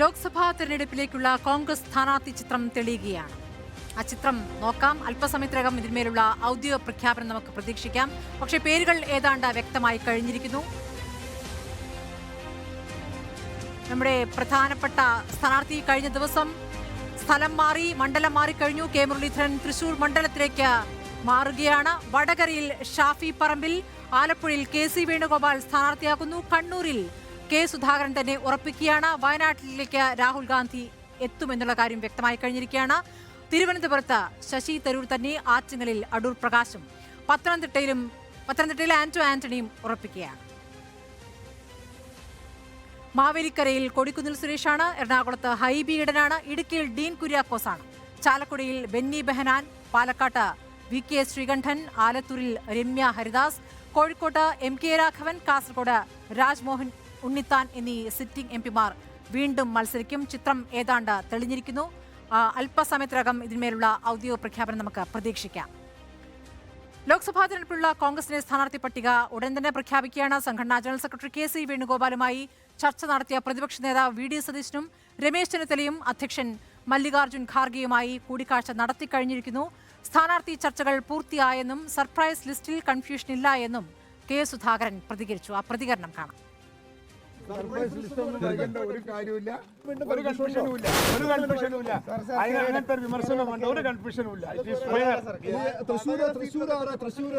ലോക്സഭാ തെരഞ്ഞെടുപ്പിലേക്കുള്ള കോൺഗ്രസ് സ്ഥാനാർത്ഥി ചിത്രം തെളിയുകയാണ്. ആ ചിത്രം നോക്കാം. അല്പസമയത്തിനകം ഇതിന്മേലുള്ള ഔദ്യോഗിക പ്രഖ്യാപനം നമുക്ക് പ്രതീക്ഷിക്കാം. പക്ഷേ പേരുകൾ ഏതാണ്ട് വ്യക്തമായി കഴിഞ്ഞിരിക്കുന്നു. നമ്മുടെ പ്രധാനപ്പെട്ട സ്ഥാനാർത്ഥി കഴിഞ്ഞ ദിവസം സ്ഥലം മാറി മണ്ഡലം മാറിക്കഴിഞ്ഞു കെ. മുരളീധരൻ തൃശൂർ മണ്ഡലത്തിലേക്ക് മാറുകയാണ്. വടകരയിൽ ഷാഫി പറമ്പിൽ ആലപ്പുഴയിൽ കെ. സി. വേണുഗോപാൽ സ്ഥാനാർത്ഥിയാക്കുന്നു കണ്ണൂരിൽ കെ സുധാകരൻ തന്നെ ഉറപ്പിക്കുകയാണ്. വയനാട്ടിലേക്ക് രാഹുൽ ഗാന്ധി എത്തുമെന്നുള്ള കാര്യം വ്യക്തമായി കഴിഞ്ഞിരിക്കുകയാണ്. തിരുവനന്തപുരത്ത് ശശി തരൂർ തന്നെ ആറ്റിങ്ങലിൽ അടൂർ പ്രകാശും പത്തനംതിട്ടയിലും പത്തനംതിട്ടയിൽ ആന്റോ ആന്റണിയും ഉറപ്പിക്കുകയാണ്. മാവേലിക്കരയിൽ കൊടിക്കുന്നിൽ സുരേഷാണ്. എറണാകുളത്ത് ഹൈബി ഈഡനാണ് ഇടുക്കിയിൽ ഡീൻ കുര്യാക്കോസാണ്. ചാലക്കുടിയിൽ ബെന്നി ബെഹനാൻ. പാലക്കാട്ട് വി കെ ശ്രീകണ്ഠൻ. ആലത്തൂരിൽ രമ്യ ഹരിദാസ്. കോഴിക്കോട്ട് എം കെ രാഘവൻ. കാസർഗോഡ് രാജ്മോഹൻ ഉണ്ണിത്താൻ എന്നീ സിറ്റിംഗ് എം പിമാർ വീണ്ടും മത്സരിക്കും. ചിത്രം ഏതാണ്ട് തെളിഞ്ഞിരിക്കുന്നു. അല്പസമയത്തിനകം ഇതിന്മേലുള്ള ഔദ്യോഗിക പ്രഖ്യാപനം നമുക്ക് പ്രതീക്ഷിക്കാം. ലോക്സഭാ തെരഞ്ഞെടുപ്പിലുള്ള കോൺഗ്രസിന്റെ സ്ഥാനാർത്ഥി പട്ടിക ഉടൻ തന്നെ പ്രഖ്യാപിക്കുകയാണ്. സംഘടനാ ജനറൽ സെക്രട്ടറി കെ സി വേണുഗോപാലുമായി ചർച്ച നടത്തിയ പ്രതിപക്ഷ നേതാവ് വി ഡി സതീശനും രമേശ് ചെന്നിത്തലയും അധ്യക്ഷൻ മല്ലികാർജുൻ ഖാർഗെയുമായി കൂടിക്കാഴ്ച നടത്തിക്കഴിഞ്ഞിരിക്കുന്നു സ്ഥാനാർത്ഥി ചർച്ചകൾ പൂർത്തിയായെന്നും സർപ്രൈസ് ലിസ്റ്റിൽ കൺഫ്യൂഷൻ ഇല്ല എന്നും കെ സുധാകരൻ പ്രതികരിച്ചു. ആ പ്രതികരണം കാണാം. സർപ്രൈസ് ലിസ്റ്റ് ഒന്നും വൈകേണ്ട ഒരു കാര്യമില്ല ഒരു കൺഫ്യൂഷനും ഇല്ല ഒരു കൺഫ്യൂഷനും ഇല്ല അതിന് അങ്ങനത്തെ ഒരു വിമർശനമുണ്ട് ഒരു കൺഫ്യൂഷനും ഇല്ല it is fair Thrissur Thrissur ആരാ? തൃശ്ശൂർ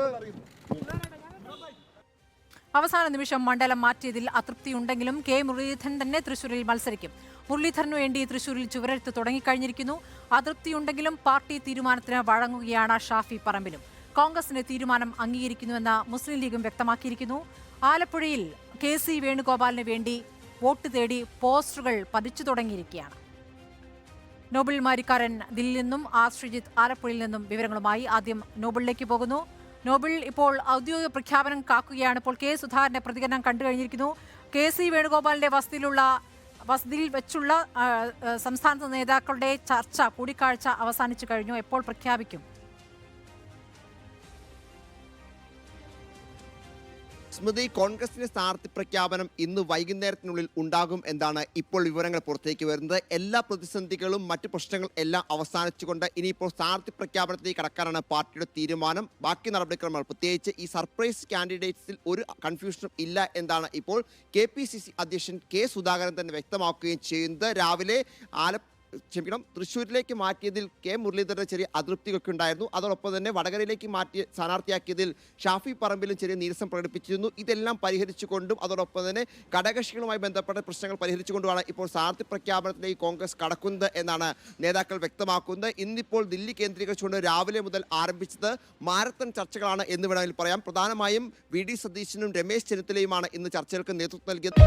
അവസാന നിമിഷം മണ്ഡലം മാറ്റിയതിൽ അതൃപ്തിയുണ്ടെങ്കിലും കെ മുരളീധരൻ തന്നെ തൃശൂരിൽ മത്സരിക്കും. മുരളീധരനു വേണ്ടി തൃശൂരിൽ ചുവരെഴുത്ത് തുടങ്ങിക്കഴിഞ്ഞിരിക്കുന്നു. അതൃപ്തിയുണ്ടെങ്കിലും പാർട്ടി തീരുമാനത്തിന് വഴങ്ങുകയാണ് ഷാഫി പറമ്പിലും. കോൺഗ്രസിന്റെ തീരുമാനം അംഗീകരിക്കുന്നുവെന്ന് മുസ്ലിം ലീഗും വ്യക്തമാക്കിയിരിക്കുന്നു. ആലപ്പുഴയിൽ കെ സി വേണുഗോപാലിന് വേണ്ടി വോട്ട് തേടി പോസ്റ്ററുകൾ പതിച്ചു തുടങ്ങിയിരിക്കുകയാണ്. നോബിൾ മാരിക്കാരൻ ദില്ലിയിൽ നിന്നും ആർ ശ്രീജിത്ത് ആലപ്പുഴയിൽ നിന്നും വിവരങ്ങളുമായി ആദ്യം നോബിളിലേക്ക് പോകുന്നു. നോബിൾ ഇപ്പോൾ ഔദ്യോഗിക പ്രഖ്യാപനം കാക്കുകയാണ്. ഇപ്പോൾ കെ സുധാകരന്റെ പ്രതികരണം കണ്ടു കഴിഞ്ഞിരിക്കുന്നു. കെ സി വേണുഗോപാലിന്റെ വസതിയിലുള്ള വസതിയിൽ വെച്ചുള്ള ആ, നേതാക്കളുടെ ചർച്ച കൂടിക്കാഴ്ച അവസാനിച്ചു കഴിഞ്ഞു. എപ്പോൾ പ്രഖ്യാപിക്കും? സ്മൃതി കോൺഗ്രസിന്റെ സ്ഥാനാർത്ഥി പ്രഖ്യാപനം ഇന്ന് വൈകുന്നേരത്തിനുള്ളിൽ ഉണ്ടാകും എന്നാണ് ഇപ്പോൾ വിവരങ്ങൾ പുറത്തേക്ക് വരുന്നത്. എല്ലാ പ്രതിസന്ധികളും മറ്റു പ്രശ്നങ്ങൾ എല്ലാം അവസാനിച്ചുകൊണ്ട് ഇനിയിപ്പോൾ സ്ഥാനാർത്ഥി പ്രഖ്യാപനത്തിലേക്ക് കടക്കാനാണ് പാർട്ടിയുടെ തീരുമാനം. ബാക്കി നടപടിക്രമങ്ങൾ പ്രത്യേകിച്ച് ഈ സർപ്രൈസ് കാൻഡിഡേറ്റ്സിൽ ഒരു കൺഫ്യൂഷനും ഇല്ല എന്നാണ് ഇപ്പോൾ കെ അധ്യക്ഷൻ കെ സുധാകരൻ തന്നെ വ്യക്തമാക്കുകയും ചെയ്യുന്നത്. രാവിലെ ആല ക്ഷമിക്കണം തൃശ്ശൂരിലേക്ക് മാറ്റിയതിൽ കെ മുരളീധരന്റെ ചെറിയ അതൃപ്തികളൊക്കെ ഉണ്ടായിരുന്നു. അതോടൊപ്പം തന്നെ വടകരയിലേക്ക് മാറ്റി സ്ഥാനാർത്ഥിയാക്കിയതിൽ ഷാഫി പറമ്പിലും ചെറിയ നീരസം പ്രകടിപ്പിച്ചിരുന്നു. ഇതെല്ലാം പരിഹരിച്ചുകൊണ്ടും അതോടൊപ്പം തന്നെ ഘടകകക്ഷികളുമായി ബന്ധപ്പെട്ട പ്രശ്നങ്ങൾ പരിഹരിച്ചുകൊണ്ടുമാണ് ഇപ്പോൾ സ്ഥാനാർത്ഥി പ്രഖ്യാപനത്തിലേക്ക് കോൺഗ്രസ് കടക്കുന്നത് എന്നാണ് നേതാക്കൾ വ്യക്തമാക്കുന്നത്. ഇന്നിപ്പോൾ ദില്ലി കേന്ദ്രീകരിച്ചുകൊണ്ട് രാവിലെ മുതൽ ആരംഭിച്ചത് മാരത്തൺ ചർച്ചകളാണ് എന്ന് വേണമെങ്കിൽ പറയാം. പ്രധാനമായും വി ഡി സതീശനും രമേശ് ചെന്നിത്തലയുമാണ് ഇന്ന് ചർച്ചകൾക്ക് നേതൃത്വം നൽകിയത്.